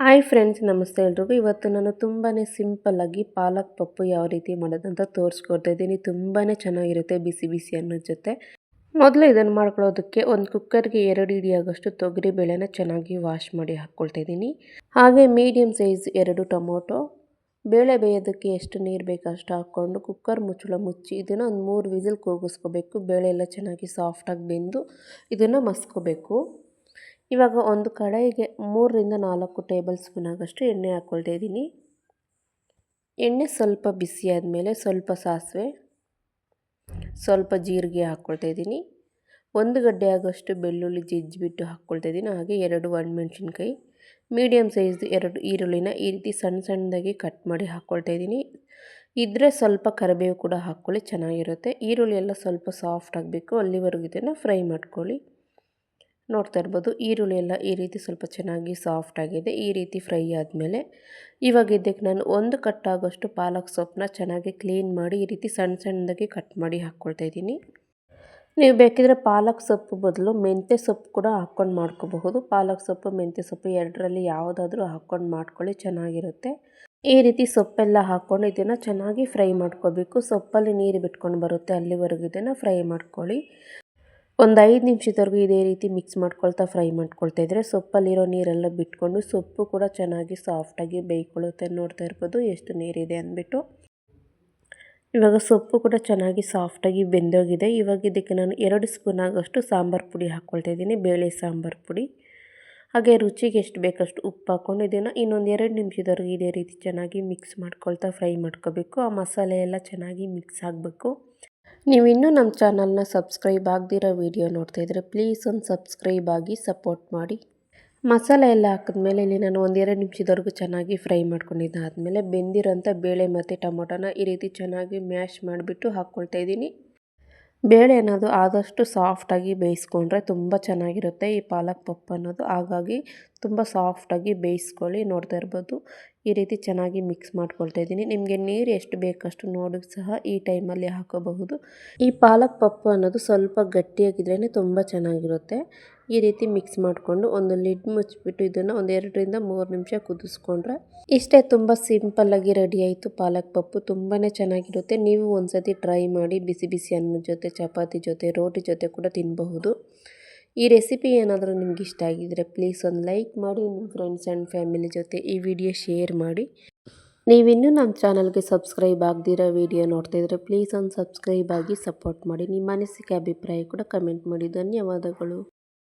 Hi friends ನಮಸ್ತೆ ಎಲ್ರಿಗೂ. ಇವತ್ತು ನಾನು ತುಂಬಾ ಸಿಂಪಲ್ಲಾಗಿ ಪಾಲಕ್ ಪಪ್ಪು ಯಾವ ರೀತಿ ಮಾಡೋದಂತ ತೋರಿಸ್ಕೊಡ್ತಾ ಇದ್ದೀನಿ. ತುಂಬಾ ಚೆನ್ನಾಗಿರುತ್ತೆ ಬಿಸಿ ಬಿಸಿ ಅನ್ನೋ ಜೊತೆ. ಮೊದಲು ಇದನ್ನು ಮಾಡ್ಕೊಳ್ಳೋದಕ್ಕೆ ಒಂದು ಕುಕ್ಕರ್ಗೆ ಎರಡು ಹಿಡಿಯಾಗಷ್ಟು ತೊಗರಿ ಬೇಳೆನ ಚೆನ್ನಾಗಿ ವಾಶ್ ಮಾಡಿ ಹಾಕ್ಕೊಳ್ತಾ ಇದ್ದೀನಿ. ಹಾಗೆ ಮೀಡಿಯಮ್ ಸೈಜ್ ಎರಡು ಟೊಮೊಟೊ. ಬೇಳೆ ಬೇಯೋದಕ್ಕೆ ಎಷ್ಟು ನೀರು ಬೇಕೋ ಅಷ್ಟು ಹಾಕ್ಕೊಂಡು ಕುಕ್ಕರ್ ಮುಚ್ಚಳ ಮುಚ್ಚಿ ಇದನ್ನು ಒಂದು ಮೂರು ವಿಸಿಲ್ ಕೂಗಿಸ್ಕೋಬೇಕು. ಬೇಳೆ ಎಲ್ಲ ಚೆನ್ನಾಗಿ ಸಾಫ್ಟಾಗಿ ಬೆಂದು ಇದನ್ನು ಮಸ್ಕೋಬೇಕು. ಇವಾಗ ಒಂದು ಕಡಾಯಿಗೆ ಮೂರರಿಂದ ನಾಲ್ಕು ಟೇಬಲ್ ಸ್ಪೂನ್ ಆಗೋಷ್ಟು ಎಣ್ಣೆ ಹಾಕ್ಕೊಳ್ತಾ ಇದ್ದೀನಿ. ಎಣ್ಣೆ ಸ್ವಲ್ಪ ಬಿಸಿ ಆದಮೇಲೆ ಸ್ವಲ್ಪ ಸಾಸಿವೆ, ಸ್ವಲ್ಪ ಜೀರಿಗೆ ಹಾಕ್ಕೊಳ್ತಾ ಇದ್ದೀನಿ. ಒಂದು ಗಡ್ಡೆ ಆಗೋಷ್ಟು ಬೆಳ್ಳುಳ್ಳಿ ಜಜ್ಜಿಬಿಟ್ಟು ಹಾಕ್ಕೊಳ್ತಾ ಇದ್ದೀನಿ. ಹಾಗೆ ಎರಡು ಒಣಮೆಣ್ಸಿನ್ಕಾಯಿ ಮೀಡಿಯಮ್ ಸೈಜ್ದು ಎರಡು ಈರುಳ್ಳಿನ ಈ ರೀತಿ ಸಣ್ಣ ಸಣ್ಣದಾಗಿ ಕಟ್ ಮಾಡಿ ಹಾಕ್ಕೊಳ್ತಾ ಇದ್ದೀನಿ. ಇದ್ದರೆ ಸ್ವಲ್ಪ ಕರಿಬೇವು ಕೂಡ ಹಾಕ್ಕೊಳ್ಳಿ, ಚೆನ್ನಾಗಿರುತ್ತೆ. ಈರುಳ್ಳಿ ಎಲ್ಲ ಸ್ವಲ್ಪ ಸಾಫ್ಟ್ ಆಗಬೇಕು. ಅಲ್ಲಿವರೆಗೂ ಇದನ್ನು ಫ್ರೈ ಮಾಡ್ಕೊಳ್ಳಿ. ನೋಡ್ತಾ ಇರ್ಬೋದು. ಈರುಳ್ಳಿ ಎಲ್ಲ ಈ ರೀತಿ ಸ್ವಲ್ಪ ಚೆನ್ನಾಗಿ ಸಾಫ್ಟ್ ಆಗಿದೆ. ಈ ರೀತಿ ಫ್ರೈ ಆದಮೇಲೆ ಇವಾಗ ಇದಕ್ಕೆ ನಾನು ಒಂದು ಕಟ್ಟಾಗೋಷ್ಟು ಪಾಲಕ್ ಸೊಪ್ಪನ್ನ ಚೆನ್ನಾಗಿ ಕ್ಲೀನ್ ಮಾಡಿ ಈ ರೀತಿ ಸಣ್ಣ ಸಣ್ಣದಾಗಿ ಕಟ್ ಮಾಡಿ ಹಾಕ್ಕೊಳ್ತಾ ಇದ್ದೀನಿ. ನೀವು ಬೇಕಿದ್ರೆ ಪಾಲಕ್ ಸೊಪ್ಪು ಬದಲು ಮೆಂತ್ಯ ಸೊಪ್ಪು ಕೂಡ ಹಾಕ್ಕೊಂಡು ಮಾಡ್ಕೋಬಹುದು. ಪಾಲಕ್ ಸೊಪ್ಪು ಮೆಂತ್ಯ ಸೊಪ್ಪು ಎರಡರಲ್ಲಿ ಯಾವುದಾದ್ರೂ ಹಾಕ್ಕೊಂಡು ಮಾಡ್ಕೊಳ್ಳಿ, ಚೆನ್ನಾಗಿರುತ್ತೆ. ಈ ರೀತಿ ಸೊಪ್ಪೆಲ್ಲ ಹಾಕ್ಕೊಂಡು ಇದನ್ನು ಚೆನ್ನಾಗಿ ಫ್ರೈ ಮಾಡ್ಕೋಬೇಕು. ಸೊಪ್ಪಲ್ಲಿ ನೀರು ಬಿಟ್ಕೊಂಡು ಬರುತ್ತೆ ಅಲ್ಲಿವರೆಗೂ ಇದನ್ನು ಫ್ರೈ ಮಾಡ್ಕೊಳ್ಳಿ. ಒಂದು ಐದು ನಿಮಿಷದವರೆಗೂ ಇದೇ ರೀತಿ ಮಿಕ್ಸ್ ಮಾಡ್ಕೊಳ್ತಾ ಫ್ರೈ ಮಾಡ್ಕೊಳ್ತಾ ಇದ್ದರೆ ಸೊಪ್ಪಲ್ಲಿರೋ ನೀರೆಲ್ಲ ಬಿಟ್ಕೊಂಡು ಸೊಪ್ಪು ಕೂಡ ಚೆನ್ನಾಗಿ ಸಾಫ್ಟಾಗಿ ಬೇಯ್ಕೊಳ್ಳುತ್ತೆ ನೋಡ್ತಾ ಇರ್ಬೋದು, ಎಷ್ಟು ನೀರಿದೆ ಅಂದ್ಬಿಟ್ಟು. ಇವಾಗ ಸೊಪ್ಪು ಕೂಡ ಚೆನ್ನಾಗಿ ಸಾಫ್ಟಾಗಿ ಬೆಂದೋಗಿದೆ. ಇವಾಗ ಇದಕ್ಕೆ ನಾನು ಎರಡು ಸ್ಪೂನ್ ಆಗೋಷ್ಟು ಸಾಂಬಾರು ಪುಡಿ ಹಾಕ್ಕೊಳ್ತಾ ಇದ್ದೀನಿ, ಬೇಳೆ ಸಾಂಬಾರು ಪುಡಿ. ಹಾಗೆ ರುಚಿಗೆ ಎಷ್ಟು ಬೇಕಷ್ಟು ಉಪ್ಪು ಹಾಕ್ಕೊಂಡು ಇದನ್ನು ಇನ್ನೊಂದು ಎರಡು ನಿಮಿಷದವರೆಗೂ ಇದೇ ರೀತಿ ಚೆನ್ನಾಗಿ ಮಿಕ್ಸ್ ಮಾಡ್ಕೊಳ್ತಾ ಫ್ರೈ ಮಾಡ್ಕೋಬೇಕು. ಆ ಮಸಾಲೆ ಎಲ್ಲ ಚೆನ್ನಾಗಿ ಮಿಕ್ಸ್ ಆಗಬೇಕು. ನೀವು ಇನ್ನೂ ನಮ್ಮ ಚಾನಲ್ನ ಸಬ್ಸ್ಕ್ರೈಬ್ ಆಗದಿರೋ ವಿಡಿಯೋ ನೋಡ್ತಾ ಇದ್ರೆ ಪ್ಲೀಸ್ ಒಂದು ಸಬ್ಸ್ಕ್ರೈಬ್ ಆಗಿ ಸಪೋರ್ಟ್ ಮಾಡಿ. ಮಸಾಲೆ ಎಲ್ಲ ಹಾಕಿದ್ಮೇಲೆ ಇಲ್ಲಿ ನಾನು ಒಂದೆರಡು ನಿಮಿಷದವರೆಗೂ ಚೆನ್ನಾಗಿ ಫ್ರೈ ಮಾಡ್ಕೊಂಡಿದ್ದಾದಮೇಲೆ ಬೆಂದಿರೋಂಥ ಬೇಳೆ ಮತ್ತು ಟೊಮೊಟೊನ ಈ ರೀತಿ ಚೆನ್ನಾಗಿ ಮ್ಯಾಶ್ ಮಾಡಿಬಿಟ್ಟು ಹಾಕ್ಕೊಳ್ತಾ ಇದ್ದೀನಿ. ಬೇಳೆ ಅನ್ನೋದು ಆದಷ್ಟು ಸಾಫ್ಟಾಗಿ ಬೇಯಿಸ್ಕೊಂಡ್ರೆ ತುಂಬ ಚೆನ್ನಾಗಿರುತ್ತೆ. ಈ ಪಾಲಕ್ ಪಪ್ಪು ಅನ್ನೋದು ಹಾಗಾಗಿ ತುಂಬ ಸಾಫ್ಟಾಗಿ ಬೇಯಿಸ್ಕೊಳ್ಳಿ, ನೋಡ್ತಾ ಇರ್ಬೋದು. ಈ ರೀತಿ ಚೆನ್ನಾಗಿ ಮಿಕ್ಸ್ ಮಾಡ್ಕೊಳ್ತಾ ಇದ್ದೀನಿ. ನಿಮಗೆ ನೀರು ಎಷ್ಟು ಬೇಕಷ್ಟು ನೋಡಿ ಸಹ ಈ ಟೈಮಲ್ಲಿ ಹಾಕೋಬಹುದು. ಈ ಪಾಲಕ್ ಪಪ್ಪು ಅನ್ನೋದು ಸ್ವಲ್ಪ ಗಟ್ಟಿಯಾಗಿದ್ರೇ ತುಂಬ ಚೆನ್ನಾಗಿರುತ್ತೆ. ಈ ರೀತಿ ಮಿಕ್ಸ್ ಮಾಡಿಕೊಂಡು ಒಂದು ಲಿಡ್ ಮುಚ್ಚಿಬಿಟ್ಟು ಇದನ್ನು ಒಂದು ಎರಡರಿಂದ ಮೂರು ನಿಮಿಷ ಕುದಿಸ್ಕೊಂಡ್ರೆ ಇಷ್ಟೇ ತುಂಬ ಸಿಂಪಲ್ಲಾಗಿ ರೆಡಿ ಆಯಿತು ಪಾಲಕ್ ಪಪ್ಪು. ತುಂಬಾ ಚೆನ್ನಾಗಿರುತ್ತೆ. ನೀವು ಒಂದ್ಸತಿ ಟ್ರೈ ಮಾಡಿ ಬಿಸಿ ಬಿಸಿ ಅನ್ನದ ಜೊತೆ, ಚಪಾತಿ ಜೊತೆ, ರೋಟಿ ಜೊತೆ ಕೂಡ ತಿನ್ನಬಹುದು ಈ ರೆಸಿಪಿ ಏನಾದರೂ ನಿಮ್ಗೆ ಇಷ್ಟ ಆಗಿದ್ದರೆ ಪ್ಲೀಸ್ ಒಂದು ಲೈಕ್ ಮಾಡಿ, ನಿಮ್ಮ ಫ್ರೆಂಡ್ಸ್ ಆ್ಯಂಡ್ ಫ್ಯಾಮಿಲಿ ಜೊತೆ ಈ ವಿಡಿಯೋ ಶೇರ್ ಮಾಡಿ. ನೀವಿನ್ನೂ ನಮ್ಮ ಚಾನಲ್ಗೆ ಸಬ್ಸ್ಕ್ರೈಬ್ ಆಗದಿರೋ ವಿಡಿಯೋ ನೋಡ್ತಾಯಿದ್ರೆ ಪ್ಲೀಸ್ ಒಂದು ಸಬ್ಸ್ಕ್ರೈಬ್ ಆಗಿ ಸಪೋರ್ಟ್ ಮಾಡಿ. ನಿಮ್ಮ ಅನಿಸಿಕೆ, ಅಭಿಪ್ರಾಯ ಕೂಡ ಕಮೆಂಟ್ ಮಾಡಿ. ಧನ್ಯವಾದಗಳು.